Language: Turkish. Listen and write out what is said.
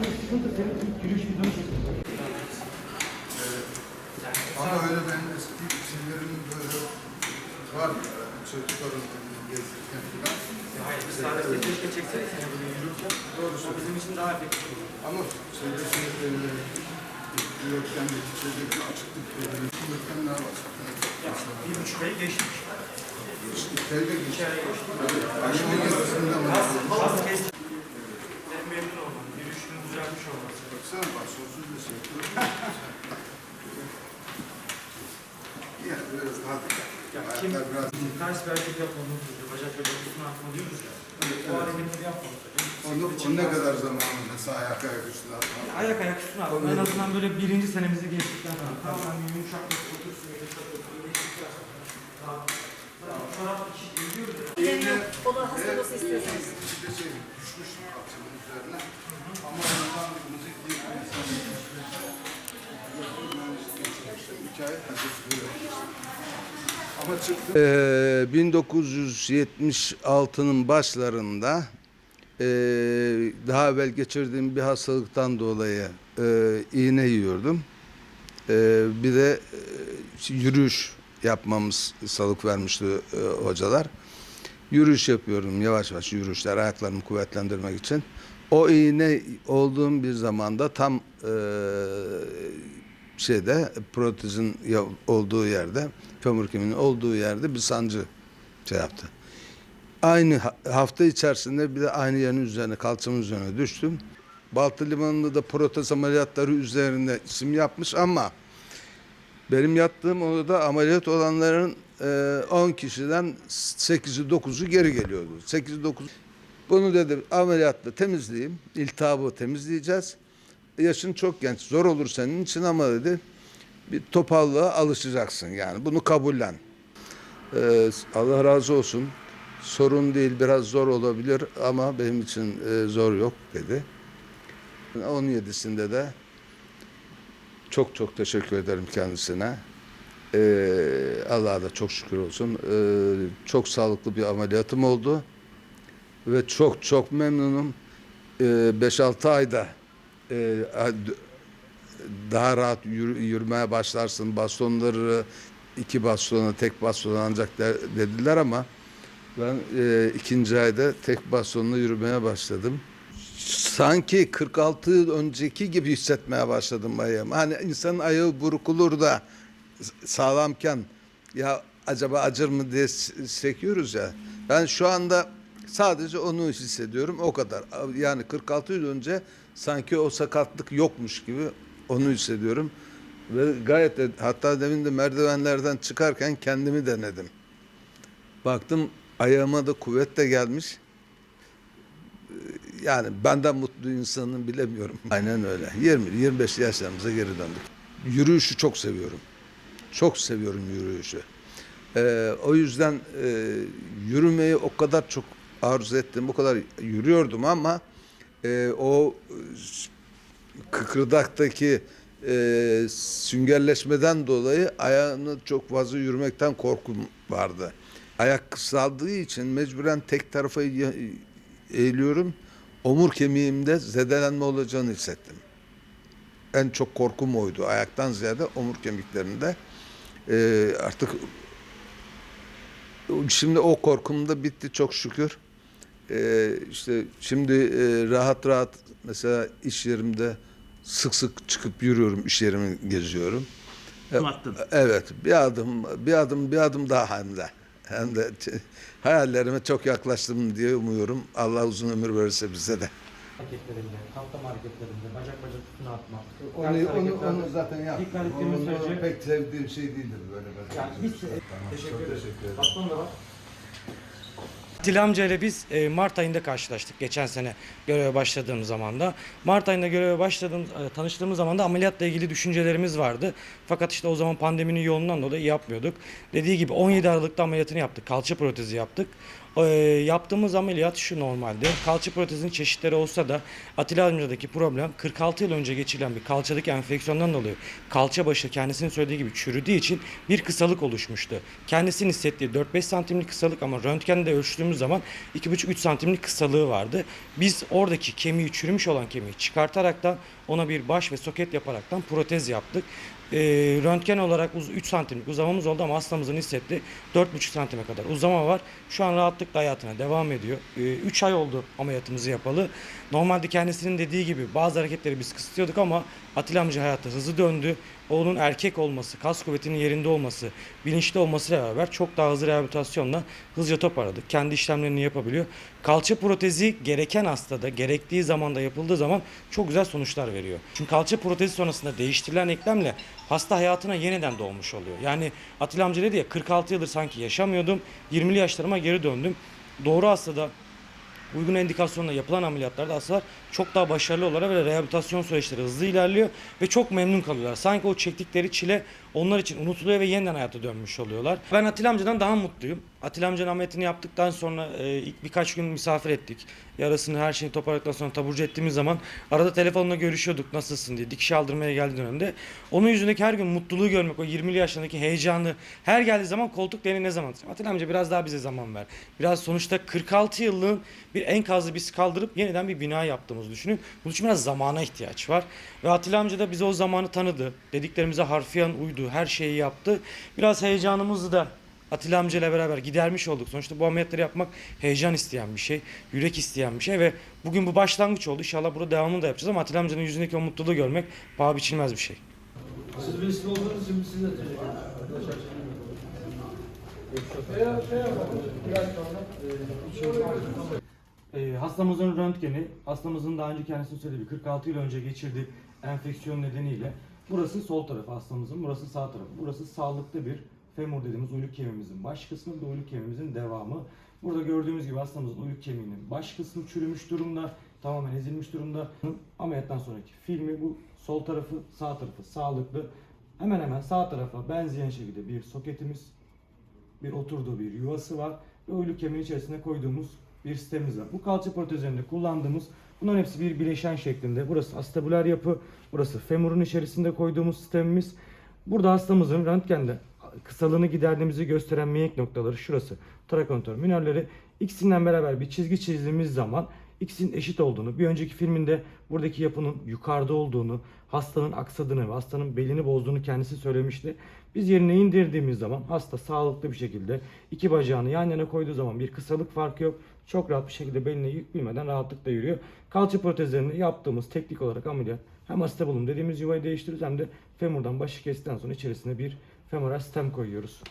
Bence sıkıntı senin ilk yürüyüş videonu çekmek. Ama öyle ben eski şeylerim böyle var ya, çocukların gezirken falan. Hayır, biz sadece keşke çekseydik seni bunu yürürken. Doğrusu. O bizim için daha efektif olur. Ama şeyde şey, e, yoktan şeyde bir açıklık ne var? Bir buçuk ay geçmiş. Şeyde İki geçiyor. ay geçti. Hani onun yazısında mı? Kas kesti. Ben memnun oldum. Düzelmiş olması. Baksana bak sonsuz bir şey. Ya biraz daha Ya kim biraz ters bir hareket yapmamız sürece, bacak ve üstüne atma diyoruz ya. O hareketleri yapmamız. Onu, o ne kadar zaman mesela ayak ayak üstüne atmak? Ayak ayak üstüne atma. En azından böyle birinci senemizi geçtikten sonra. Tamamen bir yumuşaklık, otursun, yumuşaklık, iyileştikten sonra. Tamam. Tamam. Çorap içi giyiyoruz ya. Eğne, O da hastası istiyorsanız. işte şey düşmüş kalçanın üzerine. Ama Ee, 1976'nın başlarında ee, daha evvel geçirdiğim bir hastalıktan dolayı ee, iğne yiyordum. Ee, bir de ee, yürüyüş yapmamız salık vermişti ee, hocalar. Yürüyüş yapıyorum yavaş yavaş yürüyüşler ayaklarımı kuvvetlendirmek için. O iğne olduğum bir zamanda tam ee, şeyde protezin olduğu yerde, kömür kemiğinin olduğu yerde bir sancı şey yaptı. Aynı ha- hafta içerisinde bir de aynı yerin üzerine, kalçamın üzerine düştüm. Baltı Limanı'nda da protez ameliyatları üzerinde isim yapmış ama benim yattığım odada ameliyat olanların e, 10 kişiden 8'i 9'u geri geliyordu. 8'i 9 bunu dedi ameliyatla temizleyeyim. İltihabı temizleyeceğiz. Yaşın çok genç. Zor olur senin için ama dedi bir topallığa alışacaksın yani. Bunu kabullen. Ee, Allah razı olsun. Sorun değil biraz zor olabilir ama benim için e, zor yok dedi. 17'sinde de çok çok teşekkür ederim kendisine. Ee, Allah'a da çok şükür olsun. Ee, çok sağlıklı bir ameliyatım oldu. Ve çok çok memnunum. Ee, 5-6 ayda e, daha rahat yürü- yürümeye başlarsın. Bastonları iki bastona, tek bastona ancak de- dediler ama ben e, ikinci ayda tek bastonla yürümeye başladım. Sanki 46 yıl önceki gibi hissetmeye başladım ayağımı. Hani insanın ayağı burkulur da sağlamken ya acaba acır mı diye sekiyoruz ya. Ben şu anda sadece onu hissediyorum o kadar. Yani 46 yıl önce sanki o sakatlık yokmuş gibi onu hissediyorum. Ve gayet de, hatta demin de merdivenlerden çıkarken kendimi denedim. Baktım ayağıma da kuvvet de gelmiş. Yani benden mutlu insanı bilemiyorum. Aynen öyle. 20-25 yaşlarımıza geri döndük. Yürüyüşü çok seviyorum. Çok seviyorum yürüyüşü. Ee, o yüzden e, yürümeyi o kadar çok arzu ettim. O kadar yürüyordum ama e, o kıkırdaktaki e, süngerleşmeden dolayı ayağını çok fazla yürümekten korkum vardı. Ayak kısaldığı için mecburen tek tarafa eğiliyorum. Omur kemiğimde zedelenme olacağını hissettim. En çok korkum oydu. Ayaktan ziyade omur kemiklerinde. E, artık şimdi o korkum da bitti çok şükür. Ee, işte şimdi e, rahat rahat mesela iş yerimde sık sık çıkıp yürüyorum, iş yerimi geziyorum. E, Attın. Evet, bir adım, bir adım, bir adım daha hem de. Hem de hayallerime çok yaklaştım diye umuyorum. Allah uzun ömür verirse bize de. hareketlerinde, kalkma hareketlerinde, bacak bacak üstüne atma. Onu, onu, onu zaten yaptım. Dikkat ettiğimiz Onu- sürece- pek sevdiğim şey değildir böyle. Yani Tamam, teşekkür ederim. Baston da var. Atilla amca ile biz e, Mart ayında karşılaştık geçen sene göreve başladığım zaman da. Mart ayında göreve başladığım, e, tanıştığımız zaman da ameliyatla ilgili düşüncelerimiz vardı. Fakat işte o zaman pandeminin yoğunluğundan dolayı yapmıyorduk. Dediği gibi 17 Aralık'ta ameliyatını yaptık. Kalça protezi yaptık. Ee, yaptığımız ameliyat şu normalde. Kalça protezinin çeşitleri olsa da Atilla Almca'daki problem 46 yıl önce geçirilen bir kalçadaki enfeksiyondan dolayı kalça başı kendisinin söylediği gibi çürüdüğü için bir kısalık oluşmuştu. Kendisinin hissettiği 4-5 santimlik kısalık ama röntgende ölçtüğümüz zaman 2,5-3 santimlik kısalığı vardı. Biz oradaki kemiği çürümüş olan kemiği çıkartaraktan ona bir baş ve soket yaparaktan protez yaptık. Ee, röntgen olarak 3 santimlik uzamamız oldu ama hastamızın hissettiği 4,5 santime kadar uzama var. Şu an rahatlıkla hayatına devam ediyor. 3 ay oldu ameliyatımızı yapalı. Normalde kendisinin dediği gibi bazı hareketleri biz kısıtlıyorduk ama Atilla amca hayatı hızlı döndü. Onun erkek olması, kas kuvvetinin yerinde olması, bilinçli olmasıyla beraber çok daha hızlı rehabilitasyonla hızlıca toparladık. Kendi işlemlerini yapabiliyor. Kalça protezi gereken hastada, gerektiği zamanda yapıldığı zaman çok güzel sonuçlar veriyor. Çünkü kalça protezi sonrasında değiştirilen eklemle hasta hayatına yeniden doğmuş oluyor. Yani Atilla amca dedi ya 46 yıldır sanki yaşamıyordum. 20'li yaşlarıma geri döndüm. Doğru hastada uygun indikasyonla yapılan ameliyatlarda hastalar çok daha başarılı olarak ve rehabilitasyon süreçleri hızlı ilerliyor ve çok memnun kalıyorlar. Sanki o çektikleri çile onlar için unutuluyor ve yeniden hayata dönmüş oluyorlar. Ben Atilla amcadan daha mutluyum. Atilla amcanın ameliyatını yaptıktan sonra e, ilk birkaç gün misafir ettik. Yarasını her şeyi toparladıktan sonra taburcu ettiğimiz zaman arada telefonla görüşüyorduk nasılsın diye dikiş aldırmaya geldiği dönemde. Onun yüzündeki her gün mutluluğu görmek, o 20'li yaşlarındaki heyecanı her geldiği zaman koltuk beni ne zaman? Atilla amca biraz daha bize zaman ver. Biraz sonuçta 46 yıllığın bir enkazı biz kaldırıp yeniden bir bina yaptığımızı düşünün. Bunun için biraz zamana ihtiyaç var. Ve Atilla amca da bize o zamanı tanıdı. Dediklerimize harfiyen uydu. Her şeyi yaptı. Biraz heyecanımızı da Atilla amca ile beraber gidermiş olduk. Sonuçta bu ameliyatları yapmak heyecan isteyen bir şey, yürek isteyen bir şey ve bugün bu başlangıç oldu. İnşallah burada devamını da yapacağız ama Atilla amcanın yüzündeki o mutluluğu görmek paha biçilmez bir şey. Siz vesile olduğunuz için size teşekkür ederim. Ee, hastamızın röntgeni, hastamızın daha önce kendisinin söylediği gibi 46 yıl önce geçirdiği enfeksiyon nedeniyle burası sol tarafı hastamızın, burası sağ tarafı. Burası sağlıklı bir femur dediğimiz uyluk kemiğimizin baş kısmı, de uyluk kemiğimizin devamı. Burada gördüğümüz gibi hastamızın uyluk kemiğinin baş kısmı çürümüş durumda, tamamen ezilmiş durumda. Ameliyattan sonraki filmi bu sol tarafı, sağ tarafı sağlıklı. Hemen hemen sağ tarafa benzeyen şekilde bir soketimiz, bir oturduğu bir yuvası var ve uyluk kemiğin içerisine koyduğumuz bir sistemimiz var. Bu kalça protezlerinde kullandığımız bunların hepsi bir bileşen şeklinde. Burası astabular yapı, burası femurun içerisinde koyduğumuz sistemimiz. Burada hastamızın röntgende kısalığını giderdiğimizi gösteren mihenk noktaları şurası. Trakontor minörleri ikisinden beraber bir çizgi çizdiğimiz zaman ikisinin eşit olduğunu, bir önceki filminde buradaki yapının yukarıda olduğunu, hastanın aksadığını ve hastanın belini bozduğunu kendisi söylemişti. Biz yerine indirdiğimiz zaman hasta sağlıklı bir şekilde iki bacağını yan yana koyduğu zaman bir kısalık farkı yok. Çok rahat bir şekilde beline yük bilmeden rahatlıkla yürüyor. Kalça protezlerini yaptığımız teknik olarak ameliyat hem acetabulum dediğimiz yuvayı değiştiriyoruz hem de femurdan başı kestikten sonra içerisine bir femoral stem koyuyoruz.